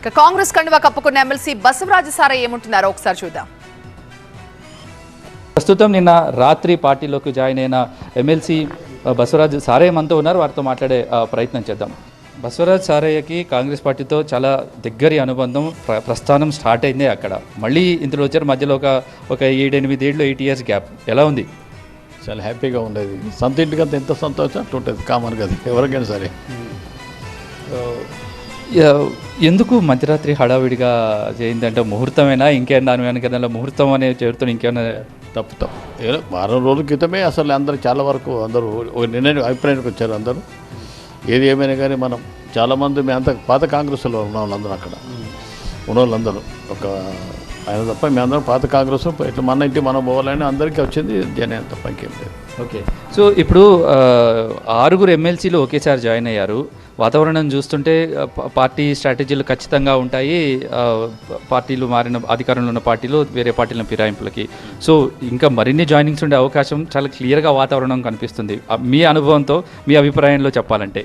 ఇక కాంగ్రెస్ కండువా కప్పుకున్న ఎమ్మెల్సీ బసవరాజు సారా ఏమంటున్నారో ఒకసారి చూద్దాం. ప్రస్తుతం నిన్న రాత్రి పార్టీలోకి జాయిన్ అయిన ఎమ్మెల్సీ బసవరాజ్ సారయ్య మనతో ఉన్నారు? వారితో మాట్లాడే ప్రయత్నం చేద్దాం. బసవరాజ్ సారయ్యకి కాంగ్రెస్ పార్టీతో చాలా దగ్గరి అనుబంధం ప్ర ప్రస్థానం స్టార్ట్ అయిందే అక్కడ. మళ్ళీ ఇందులో వచ్చారు. మధ్యలో ఒక ఒక ఏడెనిమిది ఏళ్ళు ఎయిట్ ఇయర్స్ గ్యాప్. ఎలా ఉంది? చాలా హ్యాపీగా ఉండేది. సొంత ఇంటికంత ఎంత సంతోషం అట్లా ఉంటుంది కామన్గా అది. ఎవరికైనా సరే. ఎందుకు మధ్యరాత్రి హడావిడిగా చేయిందంటే ముహూర్తమేనా? ఇంకేం దాని ముహూర్తం అనే చేరుతున్న ఇంకేమైనా తప్పు తప్పు. ఏదో వారం రోజుల క్రితమే అసలు అందరూ చాలా వరకు అందరూ నిర్ణయం అభిప్రాయానికి వచ్చారు అందరూ. ఏది ఏమైనా కానీ మనం చాలామంది మేము అంత పాత కాంగ్రెస్లో ఉన్న వాళ్ళందరూ అక్కడ. ఉన్న వాళ్ళందరూ ఒక ఆయన తప్ప మేమందరం పాత కాంగ్రెస్ ఇట్లా మన ఇంటి మనం పోవాలని అందరికీ వచ్చింది జనం తప్ప ఇంకేం లేదు. ఓకే. సో ఇప్పుడు ఆరుగురు ఎమ్మెల్సీలు ఒకేసారి జాయిన్ అయ్యారు. వాతావరణం చూస్తుంటే పార్టీ స్ట్రాటజీలు ఖచ్చితంగా ఉంటాయి. పార్టీలు మారిన అధికారంలో ఉన్న పార్టీలు వేరే పార్టీల ఫిరాయింపులకి. సో ఇంకా మరిన్ని జాయినింగ్స్ ఉండే అవకాశం చాలా క్లియర్గా వాతావరణం కనిపిస్తుంది. మీ అనుభవంతో మీ అభిప్రాయంలో చెప్పాలంటే.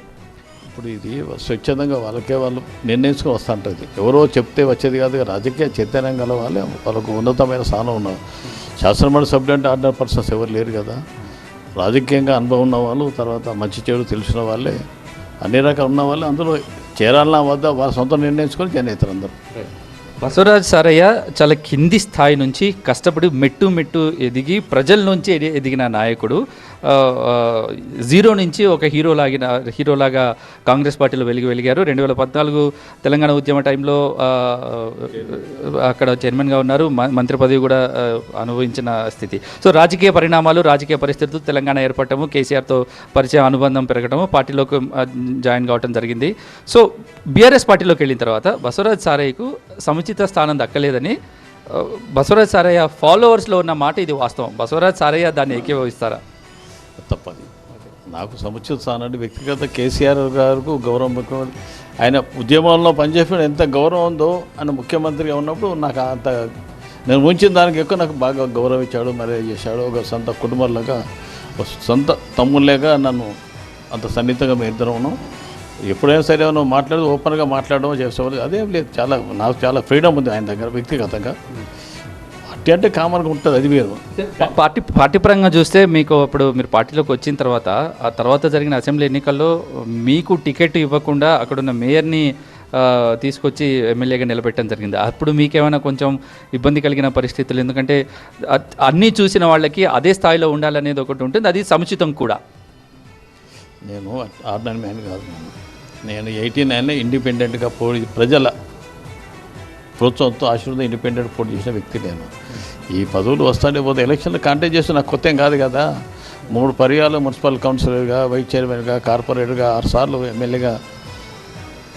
ఇప్పుడు ఇది స్వచ్ఛందంగా వాళ్ళకే వాళ్ళు నిర్ణయించుకొని వస్తుంటుంది. ఎవరో చెప్తే వచ్చేది కాదు రాజకీయ చైతన్యం గల వాళ్ళే వాళ్ళకు ఉన్నతమైన స్థానం ఉన్నారు శాసనమండలి సభ్యులు అంటే ఆర్డినరీ పర్సన్స్ ఎవరు లేరు కదా. రాజకీయంగా అనుభవం ఉన్న వాళ్ళు తర్వాత మంచి చెడు తెలిసిన వాళ్ళే అన్ని రకాలు ఉన్న వాళ్ళే అందులో చేరాలన్నా వద్ద వాళ్ళ సొంత నిర్ణయించుకొని జాయిన్ అవుతారు అందరూ. బసవరాజ్ సారయ్య చాలా కింది స్థాయి నుంచి కష్టపడి మెట్టు మెట్టు ఎదిగి ప్రజల నుంచి ఎదిగిన నాయకుడు. జీరో నుంచి ఒక హీరో లాగిన హీరోలాగా కాంగ్రెస్ పార్టీలో వెలిగి వెలిగారు. రెండు వేల పద్నాలుగు తెలంగాణ ఉద్యమ టైంలో అక్కడ చైర్మన్గా ఉన్నారు. మ- మంత్రి పదవి కూడా అనుభవించిన స్థితి. సో రాజకీయ పరిణామాలు రాజకీయ పరిస్థితులు తెలంగాణ ఏర్పడటము కేసీఆర్తో పరిచయం అనుబంధం పెరగటము పార్టీలోకి జాయిన్ కావటం జరిగింది. సో బీఆర్ఎస్ పార్టీలోకి వెళ్ళిన తర్వాత బసవరాజ్ సారయ్యకు సముచిత స్థానం దక్కలేదని బసవరాజ్ సారయ్య ఫాలోవర్స్లో ఉన్న మాట ఇది వాస్తవం. బసవరాజ్ సారయ్య దాన్ని ఏకీభవిస్తారా? తప్పది. నాకు సముచిత స్థానాన్ని వ్యక్తిగత కేసీఆర్ గారికి గౌరవం ముఖ్యమంత్రి ఆయన ఉద్యమంలో పనిచేసిన ఎంత గౌరవం ఉందో ఆయన ముఖ్యమంత్రిగా ఉన్నప్పుడు నాకు అంత నేను ఉంచిన దానికి ఎక్కువ నాకు బాగా గౌరవించాడు మరి చేశాడు. ఒక సొంత కుటుంబంలాగా ఒక సొంత తమ్ముళ్ళగా నన్ను అంత సన్నిహితంగా మేము ఇద్దరం ఉన్నాం. ఎప్పుడైనా సరే నువ్వు మాట్లాడి ఓపెన్గా మాట్లాడడం చేసేవాళ్ళు. అదేం లేదు. చాలా నాకు చాలా ఫ్రీడమ్ ఉంది ఆయన దగ్గర వ్యక్తిగతంగా. పార్టీ అంటే కామన్గా ఉంటుంది అది వేరు. పార్టీ పార్టీ పరంగా చూస్తే మీకు అప్పుడు మీరు పార్టీలోకి వచ్చిన తర్వాత ఆ తర్వాత జరిగిన అసెంబ్లీ ఎన్నికల్లో మీకు టికెట్ ఇవ్వకుండా అక్కడున్న మేయర్ని తీసుకొచ్చి ఎమ్మెల్యేగా నిలబెట్టడం జరిగింది. అప్పుడు మీకేమైనా కొంచెం ఇబ్బంది కలిగిన పరిస్థితులు? ఎందుకంటే అన్నీ చూసిన వాళ్ళకి అదే స్థాయిలో ఉండాలనేది ఒకటి ఉంటుంది అది సముచితం కూడా. నేను ఆర్డినరీ మ్యాన్ కాదు నేను. ఎయిటీ నైన్ ఇండిపెండెంట్గా ప్రజల ప్రభుత్వంతో ఆశీర్వదం ఇండిపెండెంట్ పోటీ చేసిన వ్యక్తి నేను. ఈ పదవులు వస్తానే పోతే ఎలక్షన్లు కాంటెస్ట్ చేస్తే నాకు కొత్త కాదు కదా. మూడు పర్యాలు మున్సిపల్ కౌన్సిలర్గా వైస్ చైర్మన్గా కార్పొరేటర్గా ఆరు సార్లు ఎమ్మెల్యేగా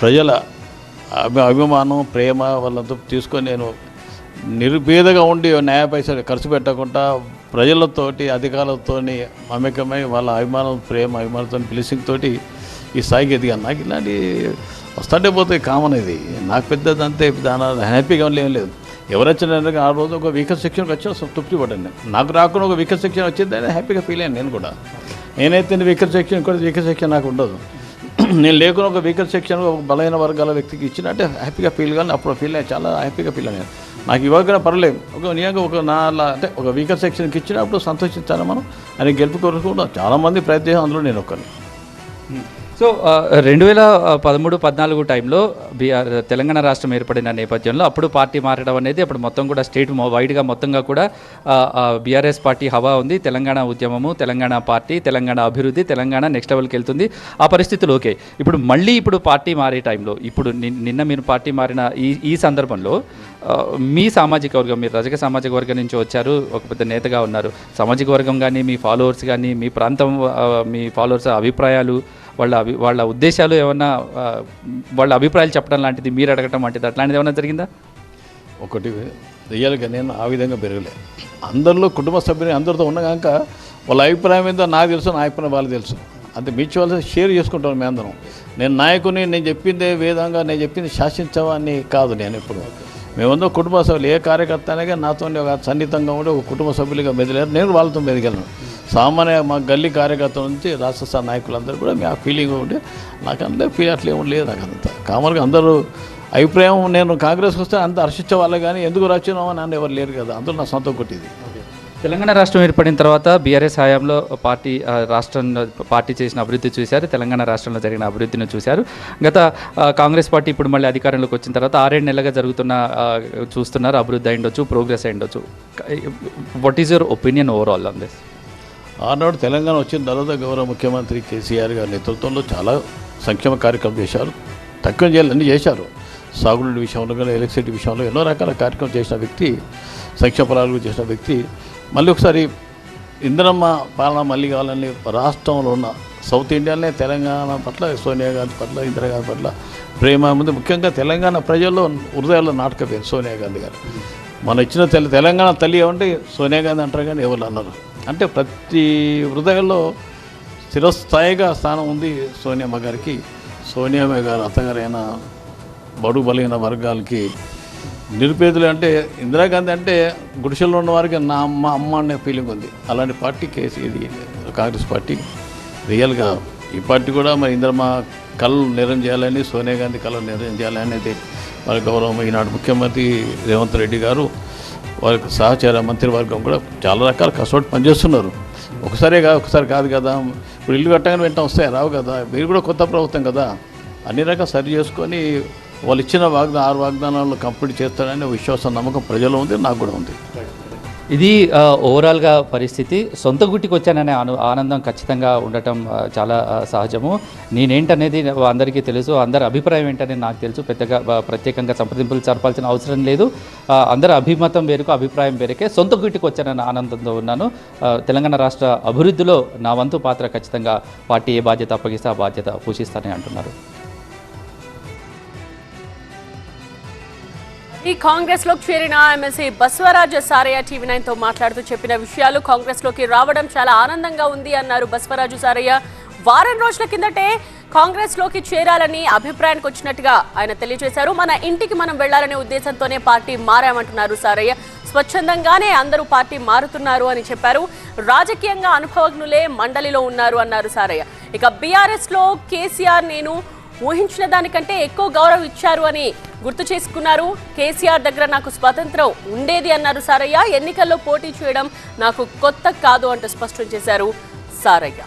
ప్రజల అభిమానం ప్రేమ వాళ్ళతో తీసుకొని నేను నిరుపేదగా ఉండి న్యాయ పైసలు ఖర్చు పెట్టకుండా ప్రజలతోటి అధికారులతోని మమేకమై వాళ్ళ అభిమానం ప్రేమ అభిమానంతో బ్లెస్సింగ్ తోటి ఈ స్థాయికి నాకు ఇలాంటి వస్తుంటే పోతే కామన్ ఇది. నాకు పెద్దదంతే దాని హ్యాపీగా ఏం లేదు. ఎవరు వచ్చిన ఆ రోజు ఒక వీకర్ సెక్షన్కి వచ్చిన తృప్తి పడ్డాను. నాకు రాకుండా ఒక వీకర్ సెక్షన్ వచ్చిందని హ్యాపీగా ఫీల్ అయ్యాను నేను కూడా. నేనైతే వీకర్ సెక్షన్ కూడా వీకర్ సెక్షన్ నాకు ఉండదు. నేను లేకుండా ఒక వీకర్ సెక్షన్ ఒక బలహీన వర్గాల వ్యక్తికి ఇచ్చినట్టే హ్యాపీగా ఫీల్ కానీ అప్పుడు ఫీల్ అయ్యాను చాలా హ్యాపీగా ఫీల్ అయ్యాను. నాకు ఇవ్వకుండా పర్లేదు ఒక నిజంగా ఒక నా అంటే ఒక వీకర్ సెక్షన్కి ఇచ్చినప్పుడు సంతోషించాలి మనం. అని గెలుపు కొరకు చాలామంది ప్రయత్నం అందులో నేను ఒకరిని సో రెండు వేల పదమూడు పద్నాలుగు టైంలో బీఆర్ తెలంగాణ రాష్ట్రం ఏర్పడిన నేపథ్యంలో అప్పుడు పార్టీ మారడం అనేది అప్పుడు మొత్తం కూడా స్టేట్ వైడ్గా మొత్తంగా కూడా బీఆర్ఎస్ పార్టీ హవా ఉంది. తెలంగాణ ఉద్యమము తెలంగాణ పార్టీ తెలంగాణ అభివృద్ధి తెలంగాణ నెక్స్ట్ లెవెల్కి వెళ్తుంది. ఆ పరిస్థితులు ఓకే. ఇప్పుడు మళ్ళీ ఇప్పుడు పార్టీ మారే టైంలో ఇప్పుడు నిన్న మీరు పార్టీ మారిన ఈ ఈ సందర్భంలో మీ సామాజిక వర్గం మీరు రజక సామాజిక వర్గం నుంచి వచ్చారు ఒక పెద్ద నేతగా ఉన్నారు. సామాజిక వర్గం కానీ మీ ఫాలోవర్స్ కానీ మీ ప్రాంతం మీ ఫాలోవర్స్ అభిప్రాయాలు వాళ్ళ అభి వాళ్ళ ఉద్దేశాలు ఏమన్నా వాళ్ళ అభిప్రాయాలు చెప్పడం లాంటిది మీరు అడగటం వంటిది అట్లాంటిది ఏమైనా జరిగిందా? ఒకటి రియల్గా నేను ఆ విధంగా పెరగలే. అందరిలో కుటుంబ సభ్యులు అందరితో ఉన్న వాళ్ళ అభిప్రాయం ఏందో నాకు తెలుసు నా అభిప్రాయం వాళ్ళు తెలుసు. అంతే మ్యూచువల్ షేర్ చేసుకుంటాం మేము అందరం నేను నాయకుని నేను చెప్పిందే వేదంగా నేను చెప్పింది శాసించవని కాదు నేను ఎప్పుడు. మేమందరం కుటుంబ సభ్యులు ఏ కార్యకర్త అయినా నాతోనే నాతో ఒక సన్నిహితంగా ఉండి ఒక కుటుంబ సభ్యులుగా మెదిలారు. నేను వాళ్ళతో మెదిగలను సామాన్య మా గల్లీ కార్యకర్తల నుంచి రాష్ట్ర నాయకులందరూ కూడా మీ ఆ ఫీలింగ్ ఉండి నాకు అందరూ ఫీల్ అట్లా ఏమి లేదు నాకు అంత కామన్గా అందరూ అభిప్రాయం నేను కాంగ్రెస్కి వస్తే అంత హర్షించే వాళ్ళు కానీ ఎందుకు రచ్చినామో నన్ను ఎవరు లేరు కదా. అందరూ నా సొంతం కొట్టింది. తెలంగాణ రాష్ట్రం ఏర్పడిన తర్వాత బీఆర్ఎస్ హయాంలో పార్టీ రాష్ట్రంలో పార్టీ చేసిన అభివృద్ధి చూశారు. తెలంగాణ రాష్ట్రంలో జరిగిన అభివృద్ధిని చూశారు. గత కాంగ్రెస్ పార్టీ ఇప్పుడు మళ్ళీ అధికారంలోకి వచ్చిన తర్వాత ఆరేడు నెలలుగా జరుగుతున్న చూస్తున్నారు. అభివృద్ధి అయిండొచ్చు progress అయిండొచ్చు. What is your opinion overall on this ఆనాడు తెలంగాణ వచ్చిన తర్వాత గౌరవ ముఖ్యమంత్రి కేసీఆర్ గారి నేతృత్వంలో చాలా సంక్షేమ కార్యక్రమం చేశారు. తక్కువ చేయాలి అన్నీ చేశారు. సాగునీటి విషయంలో కానీ ఎలక్ట్రిసిటీ విషయంలో ఎన్నో రకాల కార్యక్రమం చేసిన వ్యక్తి సంక్షేమ పరాలు చేసిన వ్యక్తి మళ్ళీ ఒకసారి ఇందిరమ్మ పాలన మళ్ళీ కావాలని రాష్ట్రంలో ఉన్న సౌత్ ఇండియాలోనే తెలంగాణ పట్ల సోనియా గాంధీ పట్ల ఇందిరాగాంధీ పట్ల ప్రేమ ఉంది. ముఖ్యంగా తెలంగాణ ప్రజల్లో హృదయాల్లో నాటకపోయింది సోనియా గాంధీ గారు? మన ఇచ్చిన తెల తెలంగాణ తల్లి ఏమంటే సోనియా గాంధీ అంటారు కానీ ఎవరు అన్నారు? అంటే ప్రతి హృదయాల్లో స్థిరస్థాయిగా స్థానం ఉంది సోనియామ్మ గారికి. సోనియామ్మ గారు అత్తగారైన బడు బలైన వర్గాలకి నిరుపేదలు అంటే ఇందిరాగాంధీ అంటే గుడిసెల్లో ఉన్న వారికి నా అమ్మ అమ్మ అనే ఫీలింగ్ ఉంది. అలాంటి పార్టీ కేసీ ఇది కాంగ్రెస్ పార్టీ రియల్గా ఈ పార్టీ కూడా మరి ఇందిరమ్మ కళ్ళు నిర్ణయం చేయాలని సోనియా గాంధీ కళ్ళు నిర్ణయం చేయాలనేది వారి గౌరవం. ఈనాడు ముఖ్యమంత్రి రేవంత్ రెడ్డి గారు వారికి సహచార మంత్రివర్గం కూడా చాలా రకాల కష్టపడి పనిచేస్తున్నారు. ఒకసారే కాదు ఒకసారి కాదు కదా. ఇప్పుడు ఇల్లు కట్టగానే వెంటనే వస్తాయి? రావు కదా. మీరు కూడా కొత్త ప్రభుత్వం కదా. అన్ని రకాలు సరి చేసుకొని వాళ్ళు ఇచ్చిన వాగ్దా ఆరు వాగ్దానాలు కంప్లీట్ చేస్తారనే విశ్వాసం నమ్మకం ప్రజల్లో ఉంది నాకు కూడా ఉంది. ఇది ఓవరాల్గా పరిస్థితి. సొంత గుట్టికి వచ్చాననే ఆను ఆనందం ఖచ్చితంగా ఉండటం చాలా సహజము. నేనేంటనేది అందరికీ తెలుసు. అందరి అభిప్రాయం ఏంటనేది నాకు తెలుసు. పెద్దగా ప్రత్యేకంగా సంప్రదింపులు జరపాల్సిన అవసరం లేదు. అందరి అభిమతం వేరుకు అభిప్రాయం వేరకే సొంత గుట్టికి వచ్చానన్న ఆనందంతో ఉన్నాను. తెలంగాణ రాష్ట్ర అభివృద్ధిలో నా వంతు పాత్ర ఖచ్చితంగా పార్టీ ఏ బాధ్యత అప్పగిస్తే ఆ బాధ్యత పోషిస్తానని అంటున్నారు. ఈ కాంగ్రెస్లోకి చేరిన ఎమ్మెల్సీ బస్వరాజ సారయ్య టీవీ నైన్తో మాట్లాడుతూ చెప్పిన విషయాలు కాంగ్రెస్లోకి రావడం చాలా ఆనందంగా ఉంది అన్నారు బస్వరాజు సారయ్య. వారం రోజుల కిందటే కాంగ్రెస్లోకి చేరాలని అభిప్రాయానికి వచ్చినట్టుగా ఆయన తెలియజేశారు. మన ఇంటికి మనం వెళ్ళాలనే ఉద్దేశంతోనే పార్టీ మారామంటున్నారు సారయ్య. స్వచ్ఛందంగానే అందరూ పార్టీ మారుతున్నారు అని చెప్పారు. రాజకీయంగా అనుభవజ్ఞులే మండలిలో ఉన్నారు అన్నారు సారయ్య. ఇక బీఆర్ఎస్లో కేసీఆర్ నేను ఊహించిన దానికంటే ఎక్కువ గౌరవం ఇచ్చారు అని గుర్తు చేసుకున్నారు. కేసీఆర్ దగ్గర నాకు స్వాతంత్రం ఉండేది అన్నారు సారయ్య. ఎన్నికల్లో పోటీ చేయడం నాకు కొత్త కాదు అంటూ స్పష్టం చేశారు సారయ్య.